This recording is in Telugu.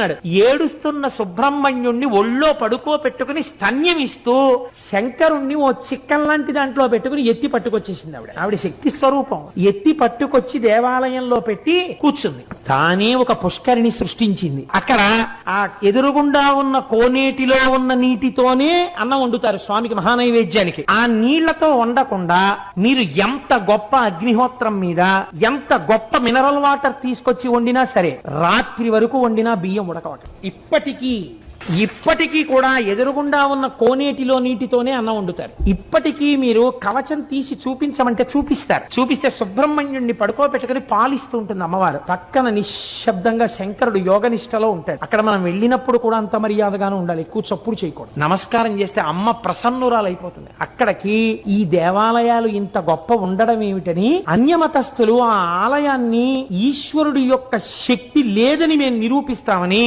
ఏడుస్తున్నాడు ఏడుస్తున్న సుబ్రహ్మణ్యుణ్ణి ఒళ్ళో పడుకో పెట్టుకుని స్తన్యమిస్తూ శంకరుణ్ణి ఓ చిక్కన్ లాంటి దాంట్లో పెట్టుకుని ఎత్తి పట్టుకొచ్చేసింది ఆవిడ. ఆవిడ శక్తి స్వరూపం. ఎత్తి పట్టుకొచ్చి దేవాలయంలో పెట్టి కూర్చుంది. తానే ఒక పుష్కరిణి సృష్టించింది. అక్కడ ఆ ఎదురుగుండా ఉన్న కోనేటిలో ఉన్న నీటితోనే అన్నం వండుతారు స్వామికి మహానైవేద్యానికి. ఆ నీళ్ళతో వండకుండా మీరు ఎంత గొప్ప అగ్నిహోత్రం మీద ఎంత గొప్ప మినరల్ వాటర్ తీసుకొచ్చి వండినా సరే రాత్రి వరకు వండినా బియ్యం ఉడకవట. ఇప్పటికీ ఇప్పటికీ కూడా ఎదురుగుండా ఉన్న కోనేటిలో నీటితోనే అన్నం వండుతారు. ఇప్పటికీ మీరు కవచం తీసి చూపించమంటే చూపిస్తారు. చూపిస్తే సుబ్రహ్మణ్యుడిని పడుకోబెట్టుకుని పాలిస్తూ ఉంటుంది అమ్మవారు. పక్కన నిశ్శబ్దంగా శంకరుడు యోగనిష్టలో ఉంటాడు. అక్కడ మనం వెళ్ళినప్పుడు కూడా అంత మర్యాదగానే ఉండాలి. ఎక్కువ చప్పుడు చేయకూడదు. నమస్కారం చేస్తే అమ్మ ప్రసన్నురాలైపోతుంది. అక్కడికి ఈ దేవాలయాలు ఇంత గొప్ప ఉండడం ఏమిటని అన్యమతస్థులు ఆ ఆలయాన్ని ఈశ్వరుడి యొక్క శక్తి లేదని మేము నిరూపిస్తామని